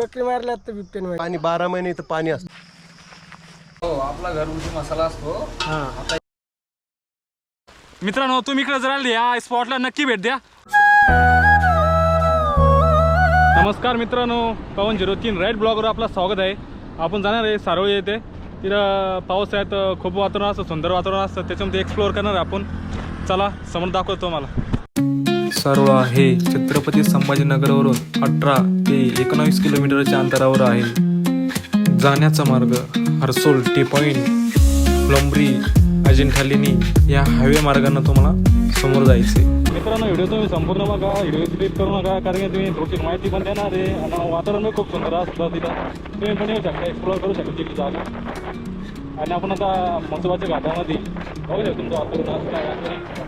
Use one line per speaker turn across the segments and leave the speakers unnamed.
बकरी मारल्यात तर बिबट्याने मारली.
पाणी बारा महिने इथं पाणी असतं.
हो आपला घरगुती मसाला असतो.
मित्रांनो तुम्ही इकडे जर आले या स्पॉटला नक्की भेट द्या. नमस्कार मित्रांनो पवन झिरो तीन राईट ब्लॉगवर आपलं स्वागत आहे. आपण जाणार आहे सारोळी येथे. तिथं पाऊस आहे तर खूप वातावरण असतं सुंदर वातावरण असतं त्याच्यामध्ये एक्सप्लोअर करणार आहे आपण. चला समोर दाखवतो मला
सारोळा हे छत्रपती संभाजीनगरवरून अठरा ते एकोणावीस किलोमीटरच्या अंतरावर आहे. जाण्याचा मार्ग हर्सोल टी पॉईंट प्लंबरी अजिंठालिनी या हायवे मार्गांना तुम्हाला समोर जायचे
मित्रांनो व्हिडिओ तुम्ही संपूर्ण बघा. व्हिडिओ स्किप करू नका कारण की तुम्ही थोडीशी माहिती पण देणार आहे आणि वातावरण खूप सुंदर असतं तिथं तुम्ही पण येऊ शकता एक्सप्लोअर करू शकता तिथे जागा. आणि आपण आता मसोबाच्या घाटामध्ये बघू शकतो तुमचं वातावरण असतं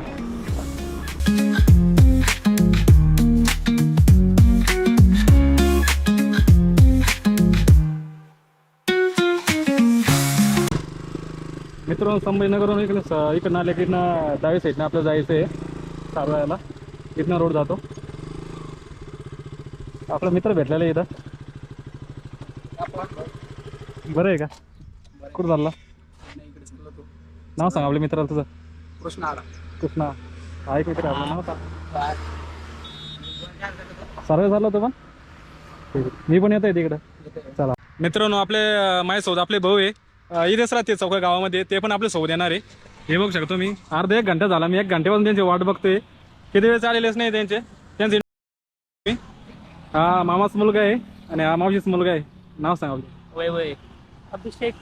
मित्रांनो संभाजीनगरवरून इकडे स- इकडनं आले की इकडनं डावी साईडनं आपलं जायचं आहे. सारवायला इथनं रोड जातो. आपला मित्र भेटलेला आहे इथं. बरं आहे का? कुठं चालला? नाव सांग आपल्या मित्राला तुझं.
कृष्ण
कृष्णा हा एक मित्र आपलं नाव का सर्वे झालं होतं पण. मी पण येतो आहे तिकडं चला. मित्रांनो आपले माझ्यासोबत आपले भाऊ आहे. इथेच राहते चौका गावामध्ये. ते पण आपल्यासोबत येणार आहे. हे बघू शकतो मी अर्धा एक घंटा झाला. मी एक घंट्यापासून त्यांची वाट बघतोय. किती वेळ चालेलेच नाही त्यांचे. त्यांचे हा मामाचा मुलगा आहे आणि हा मावशीचा मुलगा आहे. नाव सांगा
वय वय. अभिषेक.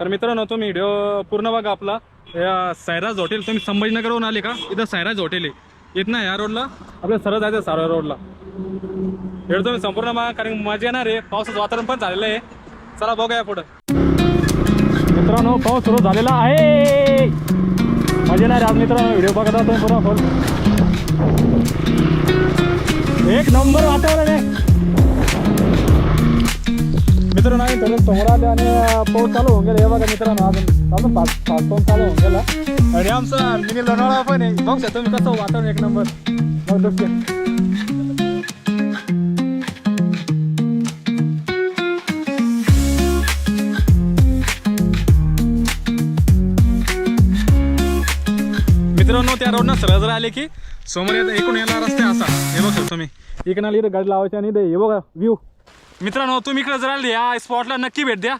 तर मित्रांनो तुम्ही व्हिडिओ पूर्ण बघा आपला. या सायराज हॉटेल तुम्ही संभाजीनगरवरून आले का? इथं सायराज हॉटेल आहे. इथं ना या रोडला आपल्या सरळ जायचं सारळ रोडला. व्हिडिओ तुम्ही संपूर्ण बघा कारण मजा येणार आहे. पावसाचं वातावरण पण झालेलं आहे. चला बघूया पुढं. मित्रांनो पाऊस सुरू झालेला आहे. मजे नाही आज मित्रांनो व्हिडिओ बघत आहात तुम्ही पूर्ण फुल एक नंबर वातावरण आहे. मित्रांनो आम्ही थोडं समोर आले आणि पाऊस चालू होऊन गेला. हे बघा मित्रांनो अजून अजून पाच पाच पाऊस चालू होऊन गेला. आणि आमचा मिनी लोणावळा पण आहे. बघ तुम्ही कसं वातावरण एक नंबर. बघ मित्रांनो त्या रोडनं सरळ आले की समोर येत एकूण यायला रस्ते असा. हे बघ तुम्ही. इकडे आली गाडी लावायची आणि हे बघा व्ह्यू मित्रांनो तुम्ही इकडे जर आले या स्पॉटला नक्की भेट द्या.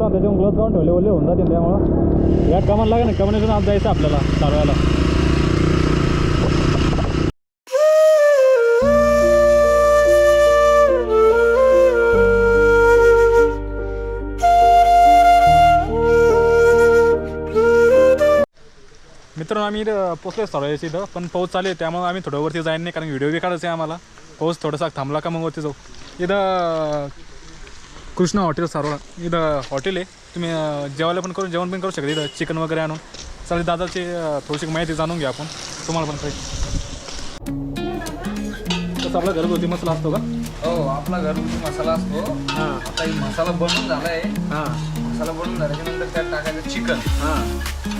पाऊस त्याच्यामुळे ग्लोज काढून ठेवले ओले होऊन जातील त्यामुळं. यात कामाला लागेल ना कमानीतून आज जायचं आपल्याला चालवायला. मित्रांनो आम्ही इथं पोचलो इथं पण पाऊस चालेल त्यामुळे आम्ही थोडं वरती जाईन नाही कारण व्हिडिओ बी काढायचा आहे आम्हाला. पाऊस थोडासा थांबला का मग वरती जाऊ. इथं कृष्ण हॉटेल सारोळा. इथं हॉटेल आहे. तुम्ही जेवायला पण करून जेवण पण करू शकता. इथं चिकन वगैरे आणून. चालेल दादाची थोडीशी माहिती जाणून घ्या आपण. तुम्हाला पण काही. कसं आपला घरगुती मसाला असतो का?
हो आपला घरगुती मसाला असतो.
हां.
आता मसाला बनून झालाय.
हां.
मसाला बनून झाल्याच्यानंतर त्यात टाकायचं चिकन
हां.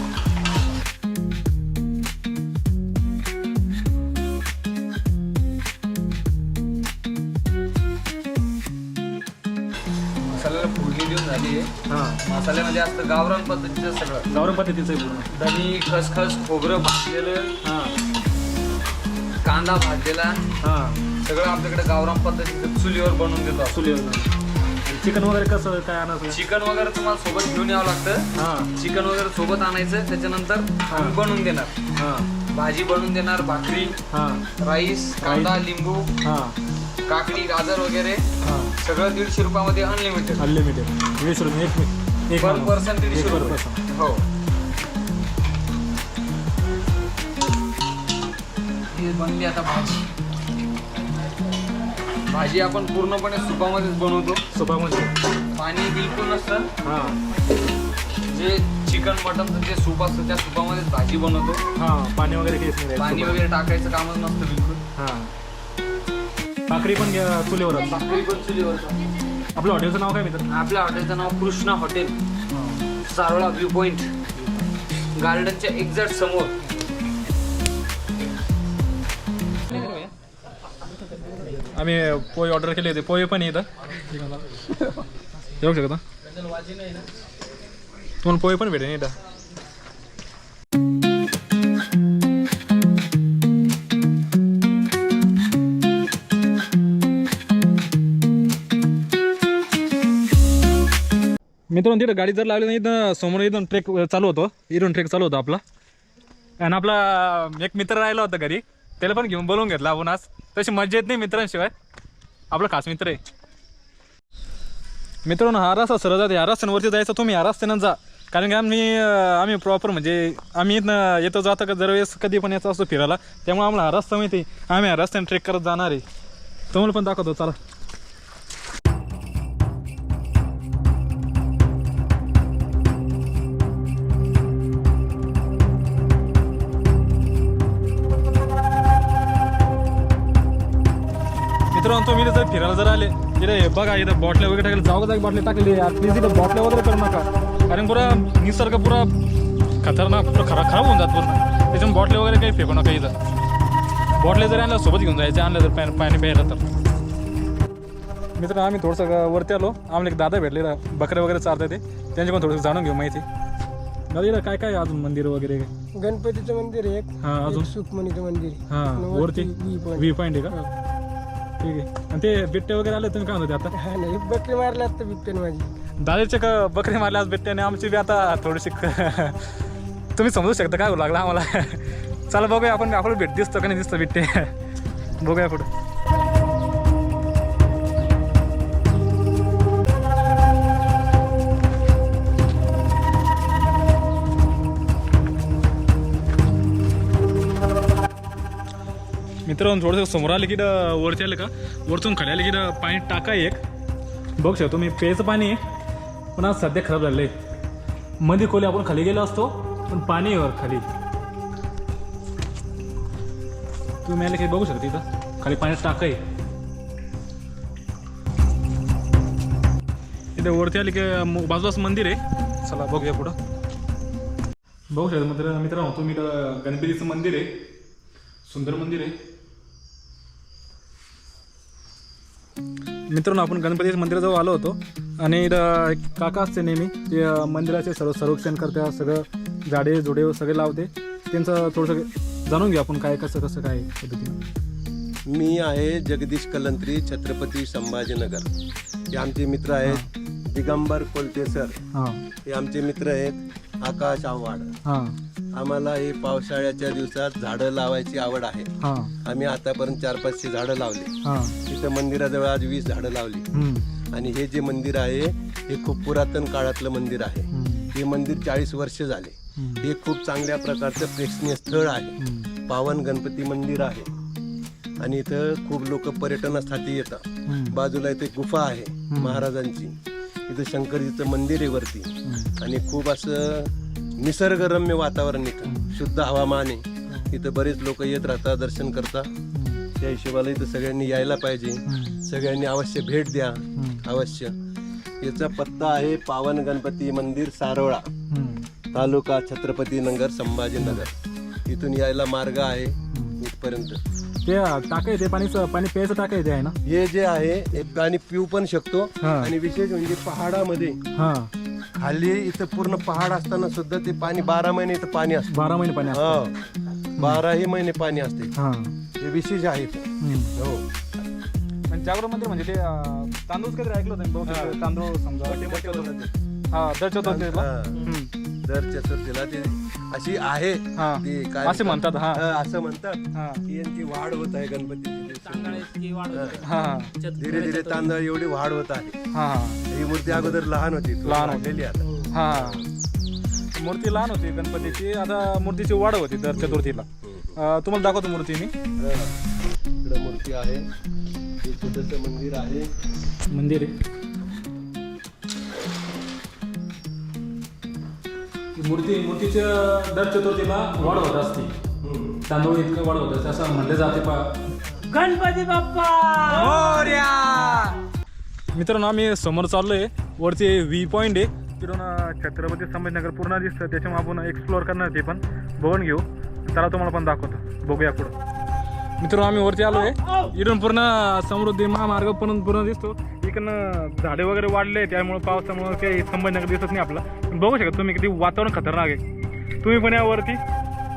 आहे
हां
मसाल्यामध्ये असतं गावरान पद्धतीचं सगळं.
गावरान पद्धतीचं आहे पूर्ण.
दही खसखस खोबरं भाजलेलं.
हां.
कांदा भाजलेला.
हां.
सगळं आपल्याकडे गावरान पद्धतीचं चुलीवर बनवून देतो.
चुलीवर चिकन वगैरे कसं काय आणायचं?
चिकन वगैरे तुम्हाला सोबत घेऊन यावं लागतं.
हां.
चिकन वगैरे सोबत आणायचं त्याच्यानंतर आम्ही बनवून देणार.
हां.
भाजी बनवून देणार भाकरी
हां.
राईस कांदा लिंबू.
हां.
काकडी गाजर वगैरे
हां.
सगळं दीडशे रुपयामध्ये अनलिमिटेड
अनलिमिटेड वीस रुपये एक एक
पर
माणूस.
पर्सन दीडशे
एक per
रुपये. हो. ही बनली आता भाजी. भाजी आपण पूर्णपणे सुपामध्येच बनवतो.
सुपामध्ये.
पाणी बिलकुल नसतं.
हां.
जे चिकन मटनचं जे सूप असतं त्या सुपामध्ये भाजी बनवतो.
हा पाणी वगैरे नाही
पाणी. वगैरे टाकायचं कामच नसतं बिलकुल.
हा. भाकरी पण घ्या चुलीवर
भाकरी पण चुलीवर
आपलं हॉटेलचं नाव काय मित्र?
आपल्या हॉटेलचं नाव Krishna hotel. Sarola view point गार्डनच्या एक्झॅक्ट समोर.
आम्ही पोहे ऑर्डर केले होते. पोहे पण येतं येऊ शकता. तुम्हाला पोहे पण भेटेल इथं. मित्रांनो तिथं गाडी जर लावली नाही तर समोर इथून ट्रेक चालू होतो. इथून ट्रेक चालू होतो आपला. आणि आपला एक मित्र राहिला होता घरी. त्याला पण घेऊन बोलवून घेतला आपण आज. तशी मजा येत नाही मित्रांशिवाय. आपला खास मित्र आहे. मित्रांनो हा रस्ता सरळ जाते. ह्या रस्त्यांवरती जायचं तुम्ही ह्या रस्त्यानं जा. कारण की आम्ही आम्ही प्रॉपर म्हणजे आम्ही इथनं येतो जातो का दरवेळेस कधी पण यायचं असतो फिरायला. त्यामुळे आम्हाला हा रस्ता माहिती आहे. आम्ही हा रस्त्याने ट्रेक करत जाणार आहे. तुम्हाला पण दाखवतो चला. मित्रांनो तुम्ही इथे जर फिरायला जर आले इथे हे बघा इथं बॉटल्या वगैरे टाकले जाऊ जागी बॉटले टाकलेली आहे प्लीज इथं बॉटल्या वगैरे करू नका. कारण पुरा निसर्ग पुरा खतरनाक पुरा खराब खराब होऊन जात पूर्ण. त्याच्यामुळे बॉटले वगैरे काही फेकू नका इथं. बॉटले जर आणल्या सोबत घेऊन जायचे आणलं जर पाणी पाणी प्यायला तर. मित्र आम्ही थोडंसं वरती आलो. आम्हाला एक दादा भेटले बकरे वगैरे चारतात ते. त्यांची पण थोडंसं जाणून घेऊ माहिती. दादा इथं काय काय अजून मंदिर वगैरे?
गणपतीचं मंदिर आहे एक.
हां अजून?
सुखमणीचं मंदिर.
हां वरती.
व्ही
पॉईंट आहे का? ठीक आहे. आणि ते बिट्टे वगैरे आले तुम्ही काय म्हणते आता?
हा नाही बकरी मारला तर बिबट्याने माझी.
दादाचे का बकरी मारले आज बिट्ट्याने आमची बी आता थोडीशी क- तुम्ही समजू शकता काय होऊ लागला आम्हाला. चला बघूया आपण आपलं भेट दिसतो का नाही दिसतं बिट्टे बघूया पुढं. मित्रांनो थोडंसं समोर आलं की वरती आलं का? वरतून खाली आलं की पाणी टाका एक. बघू शकतो मी प्यायचं पाणी आहे पण आज सध्या खराब झालेलं आहे. मध्ये खोली आपण खाली गेलो असतो पण पाणी वर खाली. तुम्ही आले की बघू शकता इथं खाली पाण्यात टाका आहे इथे वरती आले की बाजूलाच मंदिर आहे. चला बघूया पुढं. बघू शकता मित्र मित्रांनो तुम्ही इथं गणपतीचं मंदिर आहे सुंदर मंदिर आहे. मित्रांनो आपण गणपतीच्या मंदिराजवळ आलो होतो. आणि एक काका असते नेहमी ते मंदिराचे सर्व संरक्षण करते सगळं झाडे झुडे सगळे लावते. त्यांचं थोडंसं जाणून घेऊ आपण काय कसं कसं काय पद्धतीने.
मी आहे जगदीश कलंत्री छत्रपती संभाजीनगर. हे आमचे मित्र आहेत दिगंबर कोलते सर
हां.
हे आमचे मित्र आहेत आकाश आव्हाड.
हां.
आम्हाला हे पावसाळ्याच्या दिवसात झाडं लावायची आवड आहे.
हां.
आम्ही आतापर्यंत चार पाचशे झाडं लावली.
हां.
इथं मंदिराजवळ आज वीस झाडं लावली.
हम्म,
आणि हे जे मंदिर आहे हे खूप पुरातन काळातलं मंदिर आहे.
हम्म,
हे मंदिर चाळीस वर्ष झाले.
हम्म,
हे खूप चांगल्या प्रकारचं प्रेक्षणीय स्थळ आहे.
हम्म,
पावन गणपती मंदिर आहे. आणि इथं खूप लोक पर्यटनासाठी येतात.
हम्म,
बाजूला इथे गुफा आहे महाराजांची. इथं शंकरजीचं मंदिर आहे वरती.
हम्म.
आणि खूप असं निसर्गरम्य वातावरण इथं. शुद्ध हवामान आहे. इथं बरेच लोक येत राहतात दर्शन करतात. त्या हिशोबाला इथं सगळ्यांनी यायला पाहिजे. सगळ्यांनी अवश्य भेट द्या. अवश्य. याचा पत्ता आहे पावन गणपती मंदिर सारोळा तालुका छत्रपती नगर संभाजीनगर. इथून यायला मार्ग आहे इथपर्यंत.
ते टाका ते पाणीचं पाणी प्यायचं टाका येते आहे ना?
हे जे आहे हे पाणी पिऊ पण शकतो. आणि विशेष म्हणजे पहाडामध्ये
हां.
खाली इथं पूर्ण पहाड असताना सुद्धा ते पाणी बारा महिने इथं पाणी असतं
बारा महिने पाणी असतं.
हो बाराही महिने पाणी असते
हां
हे विशेष आहे इथं.
हम्म.
हो
म्हणजे जागरण मंदिर म्हणजे ते अं, तांदूळ कधी ऐकलं होतं मी बहुतेक तांदूळ समजा हा दर चतुर्थीला
हा.
हम्म.
दर चतुर्थीला ते अशी आहे
हा.
ती काय
असे म्हणतात, हा.
असं म्हणतात
हा.
की यांची वाढ होत आहे गणपतीची
हा. हा
धीरे धीरे तांदळ एवढी वाढ होत आहे
हा.
ही मूर्ती अगोदर लहान होती
लहान होती.
वाढलेली आता.
हा. मूर्ती लहान होती गणपतीची. आता मूर्तीची वाढ होती दर चतुर्थीला. अं, तुम्हाला दाखवतो मूर्ती मी.
इकडं मूर्ती आहे. हे छोटस मंदिर आहे.
मंदिर आहे. मूर्ती मूर्तीच्या दर चतुर्थीला वाढ होत असते. तांदूळ इतकं वाढ होत असते. असं म्हणले जाते पा
गणपती बाप्पा!
मित्रांनो आम्ही समोर चाललोय. वरती व्ही पॉईंट आहे. तिथून छत्रपती संभाजीनगर पूर्ण दिसतं त्याच्यामुळे आपण एक्सप्लोअर करणार ते पण. बघून घेऊ. त्याला तुम्हाला पण दाखवतो. बघूया पुढं. मित्रांनो आम्ही वरती आलोय. इथून पूर्ण समृद्धी महामार्ग पण पूर्ण दिसतो. इकडनं झाडे वगैरे वाढले त्यामुळे पावसामुळे काही संभाजीनगर दिसत नाही आपलं. बघू शकता तुम्ही किती वातावरण खतरनाक आहे. तुम्ही पण या वरती.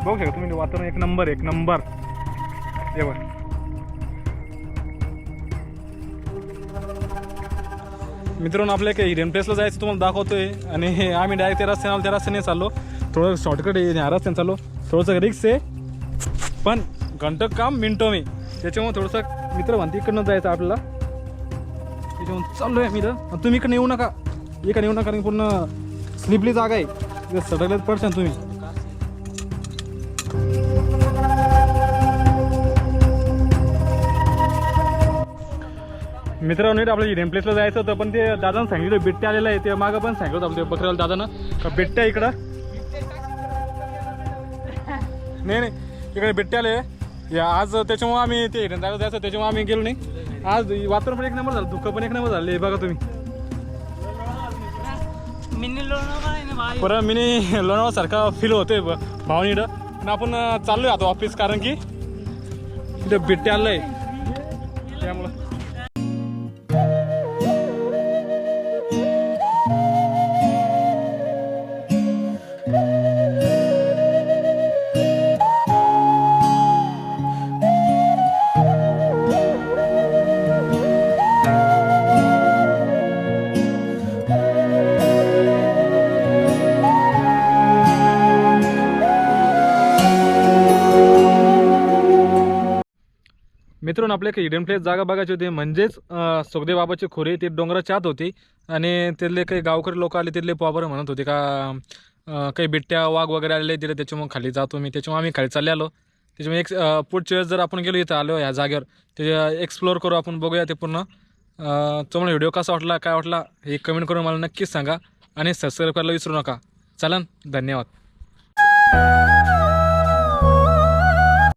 बघू शकता तुम्ही वातावरण एक नंबर एक नंबर. हे मित्रांनो आपल्या काही हिडन प्लेसला जायचं तुम्हाला दाखवतोय. आणि आम्ही डायरेक्ट त्या रस्त्याने आलो त्या रस्त्याने चाललो. थोडं शॉर्टकट या ह्या रस्त्याने चाललो. थोडंसं रिक्स आहे. पण घंटं काम मिनटो मी. त्याच्यामुळे थोडंसं मित्र म्हणते इकडनं जायचं आपल्याला. त्याच्यामुळे चाललो आहे मी तर तुम्ही इकडे येऊ नका. इकडे येऊ नका कारण पूर्ण स्लिपली जागा आहे. तिथे सटकल्यात तुम्ही. मित्रांनो नीट आपल्या हिडन प्लेसला जायचं होतं पण ते दादानं सांगितलं बिट्ट्या आलेलं आहे ते मागं पण सांगितलं होतं आपल्या बकऱ्याला दादानं. का बिट्ट्या इकडं? नाही नाही इकडे बिट्ट्या आले. या आज त्याच्यामुळे आम्ही ते जायचं जायचं त्याच्यामुळे आम्ही गेलो नाही. आज वातावरण पण एक नंबर झालं दुःख पण एक नंबर झाले बघा तुम्ही. परत मिनी लोणावळा सारखा फील होतोय भावनीकडं पण आपण चाललोय आता ऑफिस कारण की बिट्ट्या आलंय त्यामुळं मित्रांनो आपल्या हिडन प्लेस जागा बघायची होती. म्हणजेच अं, सुखदेव बाबाची खोरी ते डोंगराच्या आत होती. आणि तिथले काही गावकरी लोक आले तिथले पॉबर म्हणत होते का काही बिट्ट्या वाघ वगैरे आलेले तिथे त्याच्यामुळे खाली जातो मी त्याच्यामुळे आम्ही खाली चालले आलो. त्याच्यामुळे एक पुढच्या वेळेस जर आपण गेलो इथं आलो ह्या जागेवर ते एक्सप्लोअर करू आपण बघूया ते पूर्ण. तुम्हाला व्हिडिओ कसा वाटला काय वाटला हे कमेंट करून मला नक्कीच सांगा. आणि सबस्क्राईब करायला विसरू नका. चला धन्यवाद.